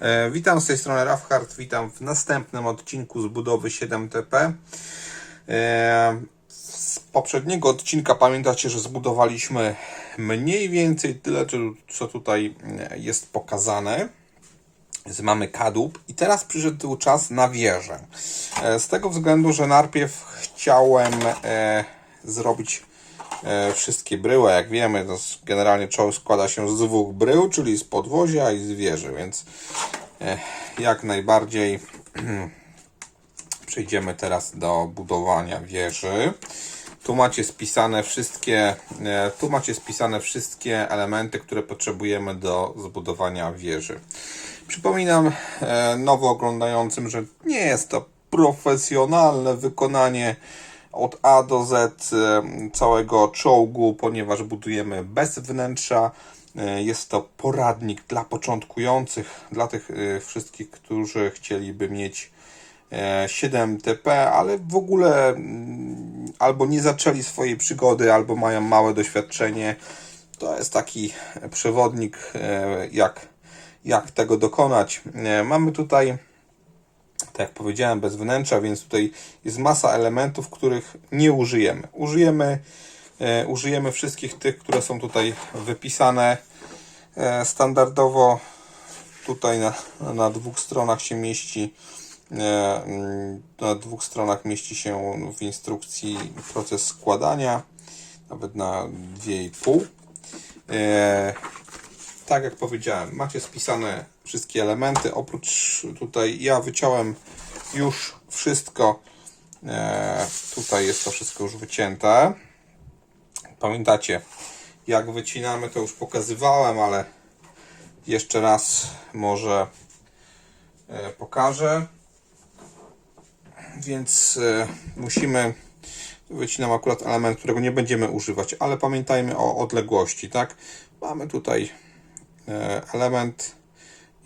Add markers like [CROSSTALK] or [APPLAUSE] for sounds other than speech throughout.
E, witam z tej strony Rafhard, witam w następnym odcinku z budowy 7TP. E, z poprzedniego odcinka pamiętacie, że zbudowaliśmy mniej więcej tyle, co- tutaj e, jest pokazane. Mamy kadłub i teraz przyszedł czas na wieżę. Z tego względu, że najpierw chciałem zrobić wszystkie bryły. Jak wiemy, to generalnie czoł składa się z dwóch brył, czyli z podwozia i z wieży, więc e, jak najbardziej [CLEARS THROAT] przejdziemy teraz do budowania wieży. Tu macie spisane wszystkie, e, tu macie spisane wszystkie elementy, które potrzebujemy do zbudowania wieży. Przypominam e, nowo oglądającym, że nie jest to profesjonalne wykonanie od A do Z e, całego czołgu, ponieważ budujemy bez wnętrza. E, Jest to poradnik dla początkujących, dla tych e, wszystkich, którzy chcieliby mieć e, 7TP, ale w ogóle mm, albo nie zaczęli swojej przygody, albo mają małe doświadczenie. To jest taki przewodnik, jak, jak tego dokonać. Mamy tutaj, tak jak powiedziałem, bez wnętrza, więc tutaj jest masa elementów, których nie użyjemy. Użyjemy, e, użyjemy wszystkich tych, które są tutaj wypisane e, standardowo. Tutaj na, na dwóch stronach się mieści e, mm, na dwóch stronach mieści się w instrukcji proces składania, nawet na dwie i pół. E, tak jak powiedziałem, macie spisane wszystkie elementy. Oprócz tutaj ja wyciąłem już wszystko. E, tutaj jest to wszystko już wycięte. Pamiętacie, jak wycinamy, to już pokazywałem, ale jeszcze raz może e, pokażę. Więc e, musimy wycinam akurat element, którego nie będziemy używać, ale pamiętajmy o odległości, tak? Mamy tutaj e, element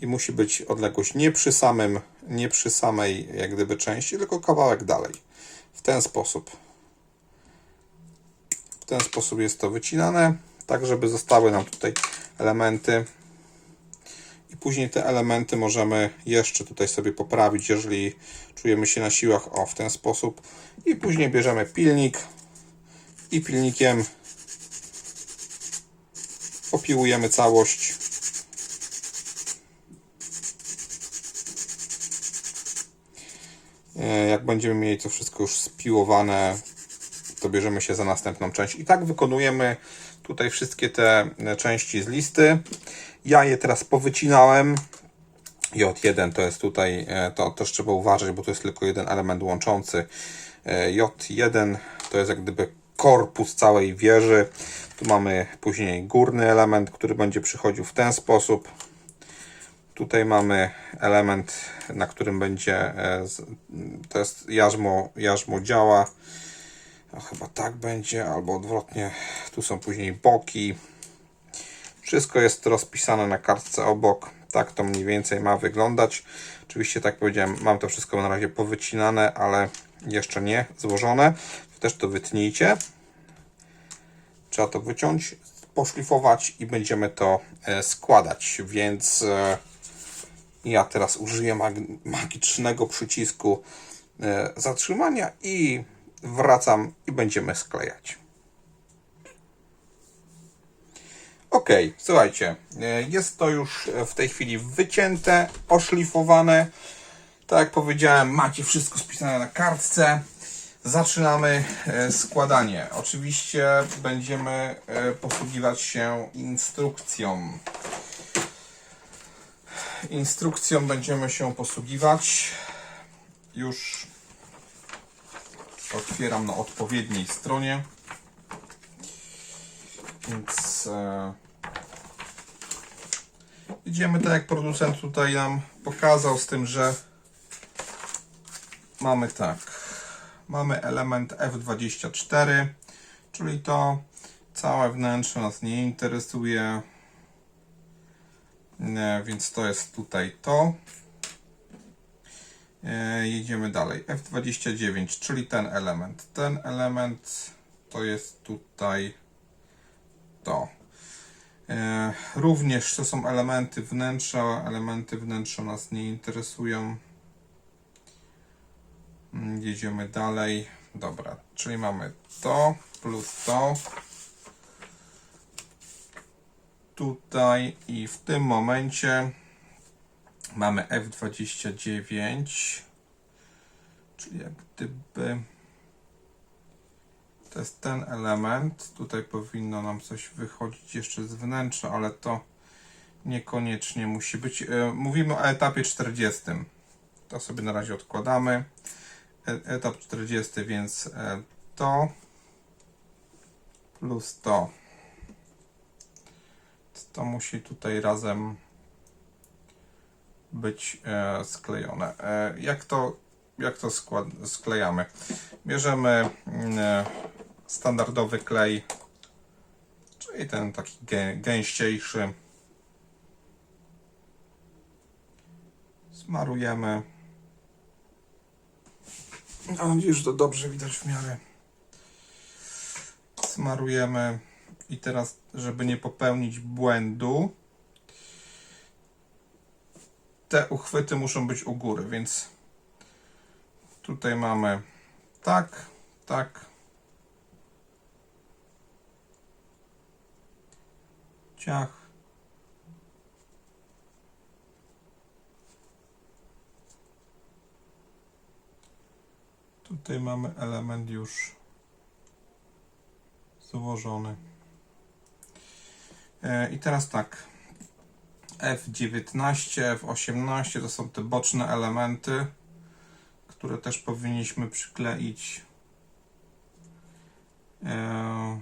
i musi być odległość nie przy samym, nie przy samej jak gdyby części, tylko kawałek dalej. W ten sposób. W ten sposób jest to wycinane, tak żeby zostały nam tutaj elementy i później te elementy możemy jeszcze tutaj sobie poprawić, jeżeli czujemy się na siłach, o w ten sposób. I później bierzemy pilnik i pilnikiem opiłujemy całość. Jak będziemy mieli to wszystko już spiłowane, to bierzemy się za następną część. I tak wykonujemy tutaj wszystkie te e, części z listy. Ja je teraz powycinałem. J1 to jest tutaj, e, to też trzeba uważać, bo to jest tylko jeden element łączący. E, J1 to jest jak gdyby korpus całej wieży. Tu mamy później górny element, który będzie przychodził w ten sposób. Tutaj mamy element, na którym będzie, e, to jest jarzmo, jarzmo działa. A chyba tak będzie, albo odwrotnie. Tu są później boki. Wszystko jest rozpisane na kartce obok. Tak to mniej więcej ma wyglądać. Oczywiście, tak powiedziałem, mam to wszystko na razie powycinane, ale jeszcze nie złożone. Też to wytnijcie. Trzeba to wyciąć, poszlifować i będziemy to e, składać. Więc e, ja teraz użyję mag- magicznego przycisku e, zatrzymania i wracam i będziemy sklejać. Ok, słuchajcie, e, jest to już e, w tej chwili wycięte, oszlifowane. Tak jak powiedziałem, macie wszystko spisane na kartce. Zaczynamy składanie. Oczywiście będziemy posługiwać się instrukcją. Instrukcją będziemy się posługiwać. Już otwieram na odpowiedniej stronie. Więc e, idziemy tak jak producent tutaj nam pokazał, z tym, że mamy tak. Mamy element F24, czyli to całe wnętrze nas nie interesuje. Nie, więc to jest tutaj to. E, jedziemy dalej. F29, czyli ten element. Ten element to jest tutaj to. E, Również to są elementy wnętrza. Elementy wnętrza nas nie interesują. Mm, Jedziemy dalej. Dobra, czyli mamy to plus to. Tutaj i w tym momencie mamy F29, czyli jak gdyby to jest ten element. Tutaj powinno nam coś wychodzić jeszcze z wnętrza, ale to niekoniecznie musi być. E, Mówimy o etapie 40. To sobie na razie odkładamy. E- Etap 40, więc e, to plus to. To musi tutaj razem być e, sklejone. E, jak to, jak to skład, sklejamy? Bierzemy mm, e, standardowy klej, czyli ten taki gę, gęściejszy. Smarujemy. Nadzieję, że to dobrze widać w miarę. Smarujemy. I teraz, żeby nie popełnić błędu, te uchwyty muszą być u góry, więc tutaj mamy tak, tak. Ciach. Tutaj mamy element już złożony. E, I teraz tak. F19, F18 to są te boczne elementy, które też powinniśmy przykleić. E,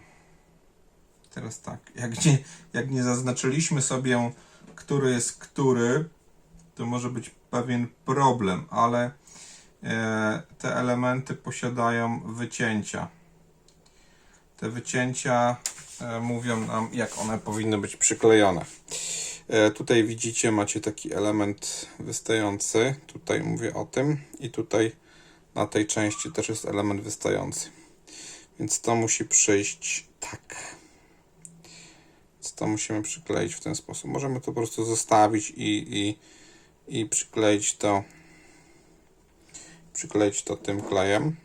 Teraz tak, jak nie, jak nie zaznaczyliśmy sobie, który jest który, to może być pewien problem, ale e, te elementy posiadają wycięcia. Te wycięcia mówią nam, jak one powinny być przyklejone. E, Tutaj widzicie, macie taki element wystający. Tutaj mówię o tym, i tutaj na tej części też jest element wystający. Więc to musi przyjść tak. Więc to musimy przykleić w ten sposób. Możemy to po prostu zostawić i, i, i przykleić to przykleić to tym klejem.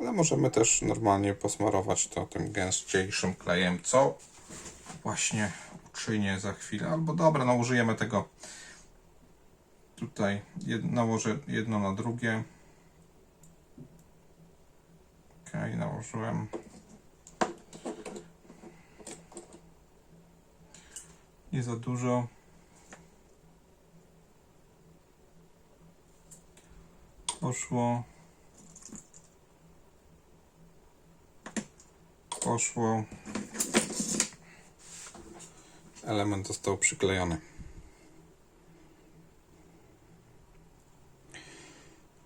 Ale możemy też normalnie posmarować to tym gęściejszym klejem, co właśnie uczynię za chwilę. Albo dobra, no użyjemy tego tutaj. Nałożę jedno na drugie. Ok, nałożyłem. Nie za dużo. Poszło. Poszło. Element został przyklejony.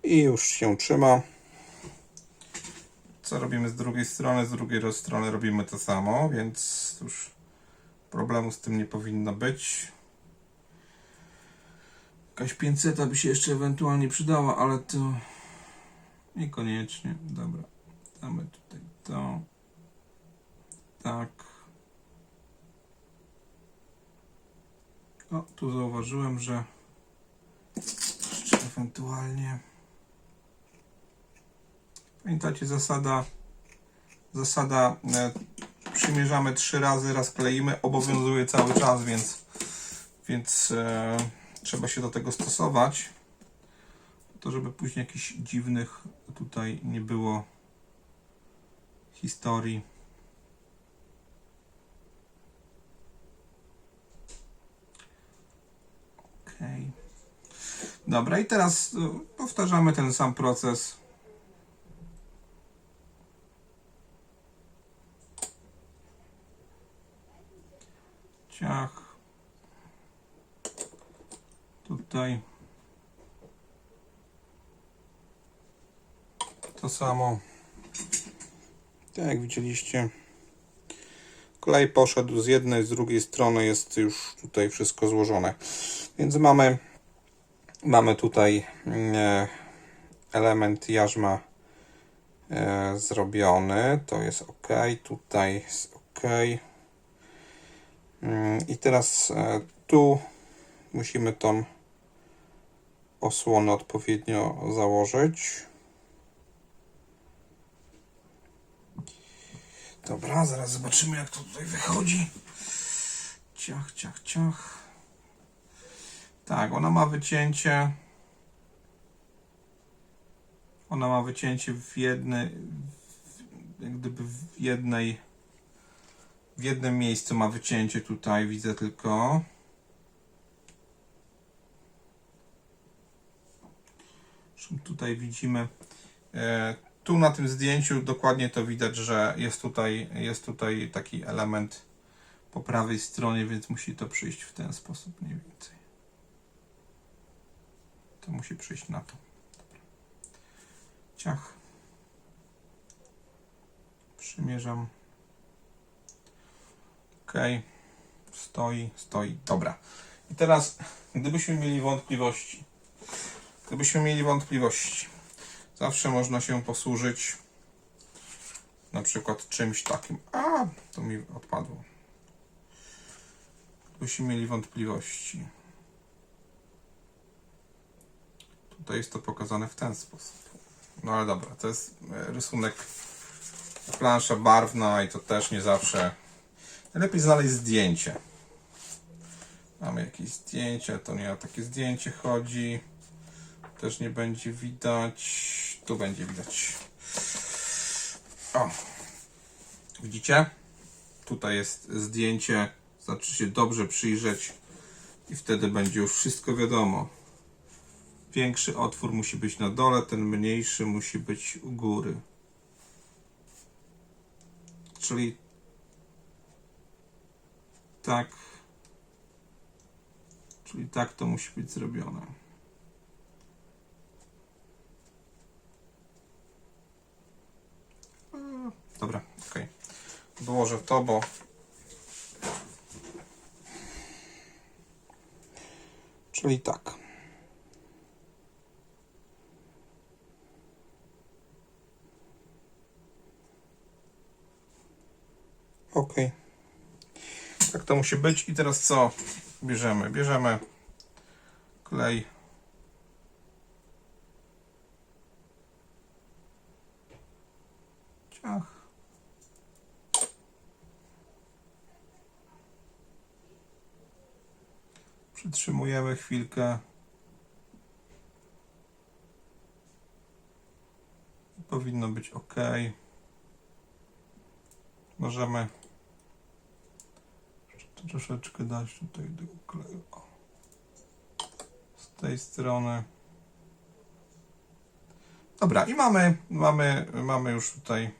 I już się trzyma. Co robimy z drugiej strony? Z drugiej strony robimy to samo, więc już problemu z tym nie powinno być. Jakaś pięceta by się jeszcze ewentualnie przydała, ale to niekoniecznie. Dobra, damy tutaj to. Tak. O, tu zauważyłem, że ewentualnie. Pamiętacie zasada zasada e, przymierzamy trzy razy, raz kleimy, obowiązuje cały czas, więc więc e, trzeba się do tego stosować. To żeby później jakichś dziwnych tutaj nie było historii. Dobra, i teraz e, powtarzamy ten sam proces. Ciach. Tutaj. To samo. Tak jak widzieliście. Klej poszedł z jednej, z drugiej strony jest już tutaj wszystko złożone. Więc mamy, mamy tutaj e, element jarzma e, zrobiony. To jest ok. Tutaj jest ok. Mm, I teraz e, tu musimy tą osłonę odpowiednio założyć. Dobra, zaraz zobaczymy jak to tutaj wychodzi. Ciach, ciach, ciach. Tak, ona ma wycięcie. Ona ma wycięcie w jednej, w- gdyby w jednej, w jednym miejscu ma wycięcie tutaj, widzę tylko. Tutaj widzimy, e, tu na tym zdjęciu dokładnie to widać, że jest tutaj, jest tutaj taki element po prawej stronie, więc musi to przyjść w ten sposób mniej więcej. To musi przyjść na to. Ciach. Przymierzam. Ok. Stoi, stoi. Dobra. I teraz, gdybyśmy mieli wątpliwości, gdybyśmy mieli wątpliwości, zawsze można się posłużyć na przykład czymś takim. A, to mi odpadło. Gdybyśmy mieli wątpliwości. Tutaj jest to pokazane w ten sposób. No ale dobra, to jest e, rysunek plansza barwna i to też nie zawsze. Najlepiej znaleźć zdjęcie. Mamy jakieś zdjęcie, to nie o takie zdjęcie chodzi. Też nie będzie widać. Tu będzie widać. O. Widzicie? Tutaj jest zdjęcie. Znaczy się dobrze przyjrzeć i wtedy będzie już wszystko wiadomo. Większy otwór musi być na dole, ten mniejszy musi być u góry. Czyli tak. Czyli tak to musi być zrobione. Dobra, okej. Dołożę to, bo Czyli tak. Ok. Tak to musi być. I teraz co bierzemy? Bierzemy klej. Ciach. Przytrzymujemy chwilkę. Powinno być ok. Możemy troszeczkę dać tutaj do kleju. O. Z tej strony. Dobra, i mamy, mamy, mamy już tutaj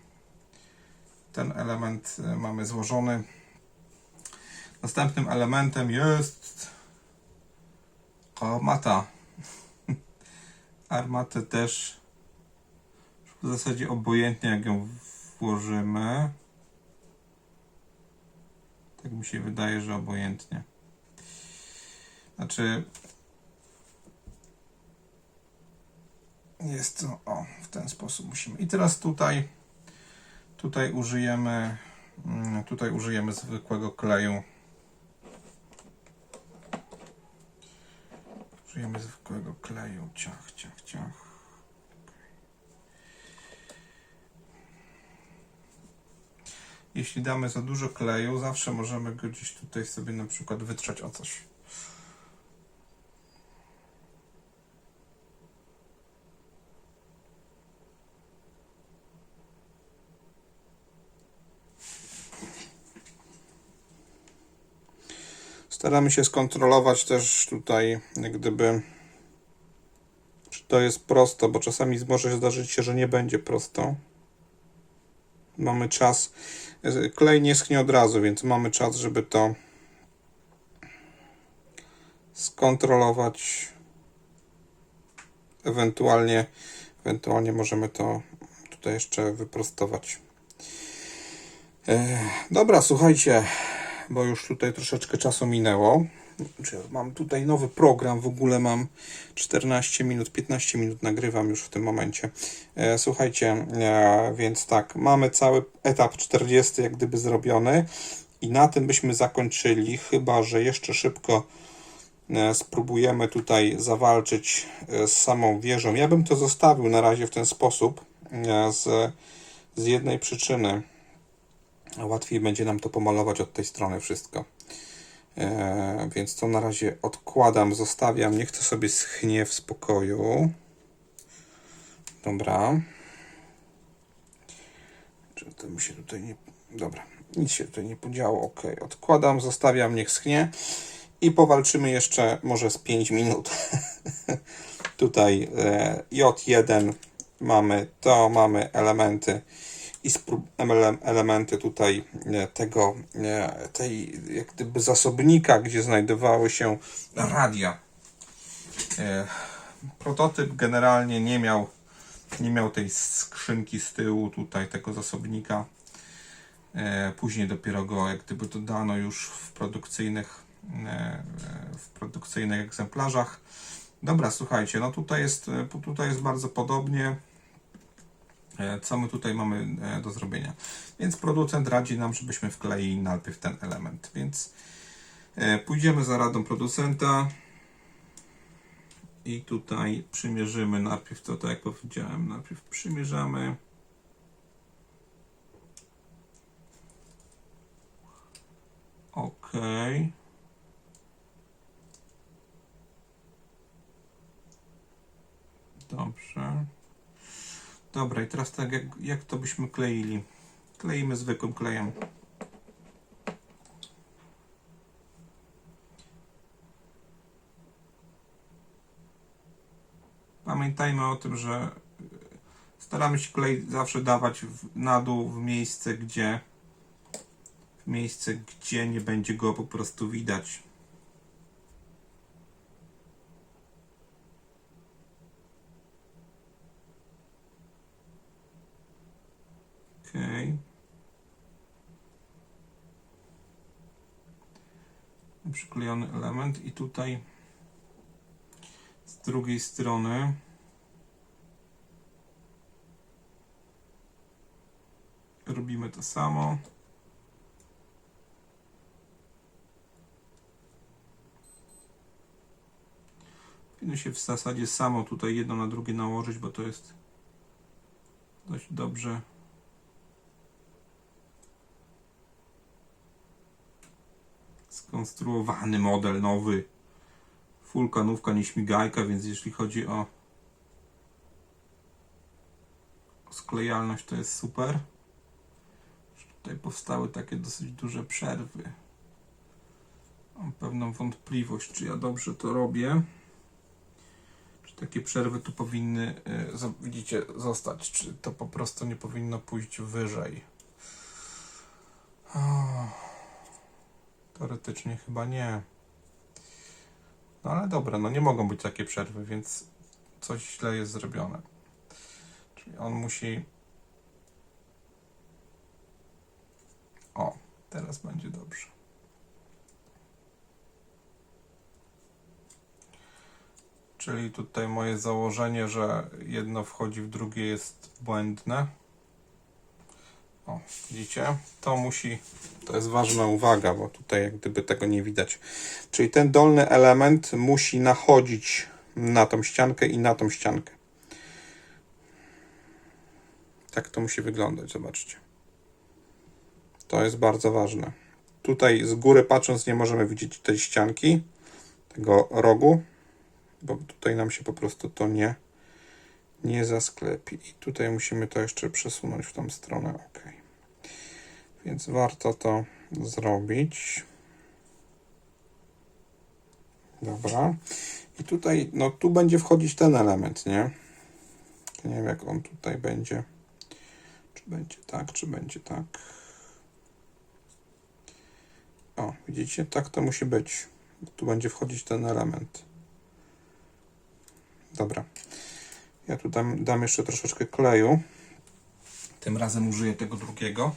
ten element e, mamy złożony. Następnym elementem jest armata. Armatę też w zasadzie obojętnie jak ją włożymy. Tak mi się wydaje, że obojętnie. Znaczy. Jest to. O, w ten sposób musimy. I teraz tutaj. Tutaj użyjemy. mm, Tutaj użyjemy zwykłego kleju. Użyjemy zwykłego kleju. Ciach, ciach, ciach. Jeśli damy za dużo kleju, zawsze możemy go gdzieś tutaj sobie na przykład wytrzeć o coś. Staramy się skontrolować też tutaj, gdyby, czy to jest prosto, bo czasami może zdarzyć się, że nie będzie prosto. Mamy czas. Klej nie schnie od razu, więc mamy czas, żeby to skontrolować. Ewentualnie, ewentualnie możemy to tutaj jeszcze wyprostować. E, dobra, słuchajcie, bo już tutaj troszeczkę czasu minęło. Czy Mam tutaj nowy program, w ogóle mam 14 minut, 15 minut nagrywam już w tym momencie. E, Słuchajcie, e, więc tak, mamy cały etap 40 jak gdyby zrobiony I na tym byśmy zakończyli, chyba że jeszcze szybko e, spróbujemy tutaj zawalczyć z samą wieżą. Ja bym to zostawił na razie w ten sposób z, z jednej przyczyny. Łatwiej będzie nam to pomalować od tej strony wszystko. E, więc to na razie odkładam, zostawiam. Niech to sobie schnie w spokoju. Dobra. Czy to mi się tutaj nie. Dobra, nic się tutaj nie podziało. Ok, odkładam, zostawiam, niech schnie. I powalczymy jeszcze może z 5 minut. [LAUGHS] tutaj e, J1 mamy to, mamy elementy i elementy tutaj e, tego, e, tej jak gdyby zasobnika, gdzie znajdowały się radia. E, Prototyp generalnie nie miał, nie miał tej skrzynki z tyłu tutaj tego zasobnika. Później dopiero go jak gdyby dodano już w produkcyjnych, w produkcyjnych egzemplarzach. Dobra, słuchajcie, no tutaj jest, tutaj jest bardzo podobnie. E, Co my tutaj mamy e, do zrobienia? Więc producent radzi nam, żebyśmy wkleili najpierw ten element. Więc e, pójdziemy za radą producenta i tutaj przymierzymy najpierw to, tak jak powiedziałem, najpierw przymierzamy. OK. Dobrze. Dobra, i teraz tak, jak, jak to byśmy kleili? Kleimy zwykłym klejem. Pamiętajmy o tym, że staramy się klej zawsze dawać w, na dół w miejsce, gdzie w miejsce, gdzie nie będzie go po prostu widać. Przyklejony element i tutaj z drugiej strony robimy to samo. Powinno się w zasadzie samo tutaj jedno na drugie nałożyć, bo to jest dość dobrze skonstruowany model nowy. Full kanówka, nie śmigajka, więc jeśli chodzi o, sklejalność, to jest super. Tutaj powstały takie dosyć duże przerwy. Mam pewną wątpliwość, czy ja dobrze to robię. Czy takie przerwy tu powinny, y, widzicie, zostać? Czy to po prostu nie powinno pójść wyżej? Teoretycznie chyba nie. No ale dobra, no nie mogą być takie przerwy, więc coś źle jest zrobione. Czyli on musi. O, teraz będzie dobrze. Czyli tutaj moje założenie, że jedno wchodzi w drugie jest błędne. O, widzicie? To musi, to jest ważna uwaga, bo tutaj jak gdyby tego nie widać. Czyli ten dolny element musi nachodzić na tą ściankę i na tą ściankę. Tak to musi wyglądać, zobaczcie. To jest bardzo ważne. Tutaj z góry patrząc nie możemy widzieć tej ścianki, tego rogu, bo tutaj nam się po prostu to nie, nie zasklepi. I tutaj musimy to jeszcze przesunąć w tą stronę. OK. Więc warto to zrobić. Dobra. I tutaj, no tu będzie wchodzić ten element, nie? Nie wiem, jak on tutaj będzie. Czy będzie tak, czy będzie tak. O, widzicie? Tak to musi być. Tu będzie wchodzić ten element. Dobra. Ja tu dam, dam jeszcze troszeczkę kleju. Tym razem użyję tego drugiego.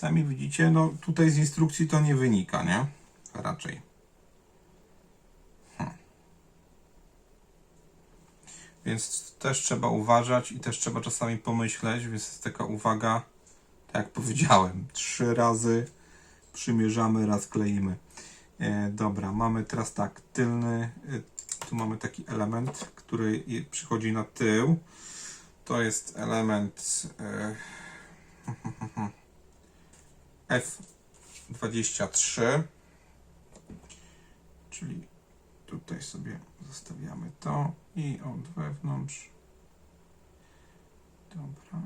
Sami widzicie, no tutaj z instrukcji to nie wynika, nie? Raczej. Hmm. Więc też trzeba uważać i też trzeba czasami pomyśleć, więc jest taka uwaga, tak jak powiedziałem, trzy razy przymierzamy, raz kleimy. E, dobra, mamy teraz tak, tylny, e, tu mamy taki element, który przychodzi na tył. To jest element e, [LAUGHS] F23, czyli tutaj sobie zostawiamy to i od wewnątrz. Dobra.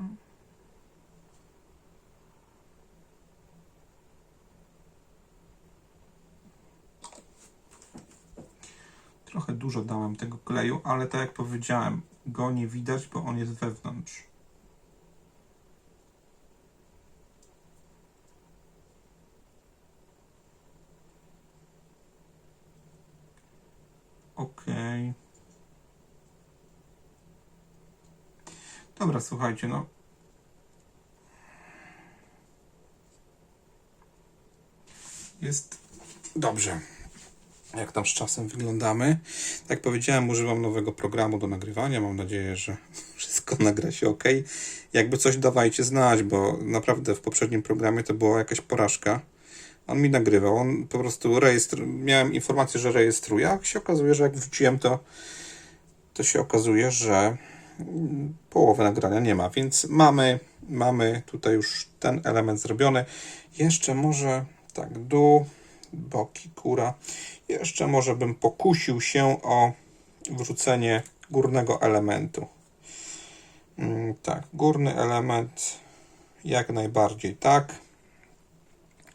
Trochę dużo dałem tego kleju, ale tak jak powiedziałem, go nie widać, bo on jest wewnątrz. Dobra, słuchajcie, no. Jest dobrze. Jak tam z czasem wyglądamy? Tak powiedziałem, używam nowego programu do nagrywania. Mam nadzieję, że [LAUGHS] wszystko nagra się ok. Jakby coś dawajcie znać, bo naprawdę w poprzednim programie to była jakaś porażka. On mi nagrywał, on po prostu rejestruje. Miałem informację, że rejestruje, a się okazuje, że jak wrzuciłem to, to się okazuje, że połowy nagrania nie ma, więc mamy, mamy tutaj już ten element zrobiony. Jeszcze może tak, dół, boki, góra. Jeszcze może bym pokusił się o wrzucenie górnego elementu. Mm, Tak, górny element jak najbardziej tak.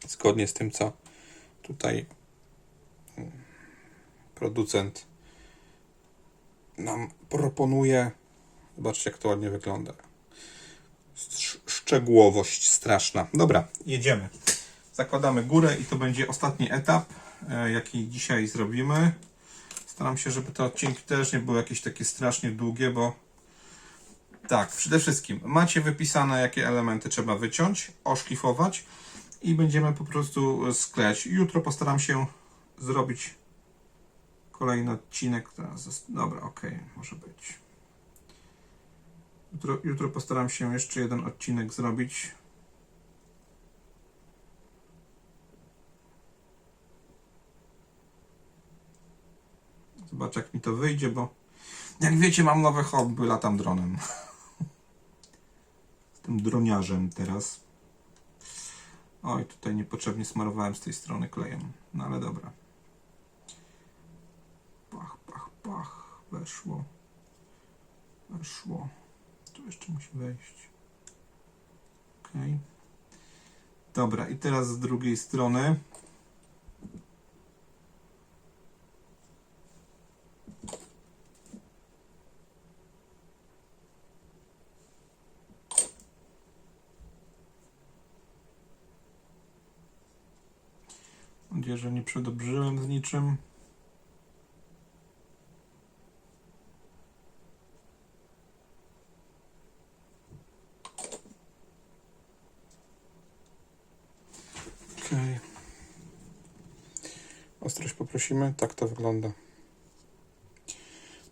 Zgodnie z tym, co tutaj mm, producent nam proponuje. Zobaczcie, jak to ładnie wygląda. Sz- Szczegółowość straszna. Dobra, jedziemy. Zakładamy górę i to będzie ostatni etap, e, jaki dzisiaj zrobimy. Staram się, żeby te odcinki też nie były jakieś takie strasznie długie, bo tak, przede wszystkim macie wypisane, jakie elementy trzeba wyciąć, oszlifować i będziemy po prostu sklejać. Jutro postaram się zrobić kolejny odcinek. Teraz Dobra, ok, może być. Jutro, jutro postaram się jeszcze jeden odcinek zrobić. Zobaczę, jak mi to wyjdzie, bo jak wiecie, mam nowe hobby, latam dronem. [LAUGHS] Jestem droniarzem teraz. Oj, tutaj niepotrzebnie smarowałem z tej strony klejem. No ale dobra. Pach, pach, pach. Weszło. Weszło. Tu jeszcze musi wejść. Ok. Dobra, i teraz z drugiej strony. Nadzieję, że nie przedobrzyłem z niczym. Ostrość poprosimy. Tak to wygląda.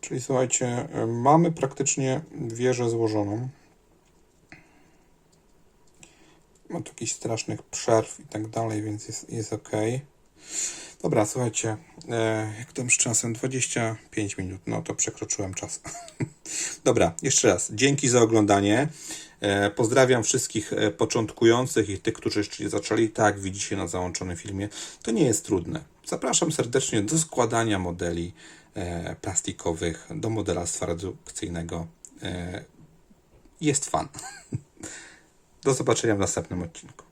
Czyli słuchajcie, y, mamy praktycznie wieżę złożoną. Ma tu jakichś strasznych przerw i tak dalej, więc jest, jest ok. Dobra, słuchajcie, e, jak tam z czasem 25 minut, no to przekroczyłem czas. [LAUGHS] Dobra, jeszcze raz, dzięki za oglądanie. E, pozdrawiam wszystkich e, początkujących i tych, którzy jeszcze nie zaczęli. Tak, widzicie na załączonym filmie. To nie jest trudne. Zapraszam serdecznie do składania modeli e, plastikowych, do modelarstwa redukcyjnego. Jest fan. [LAUGHS] Do zobaczenia w następnym odcinku.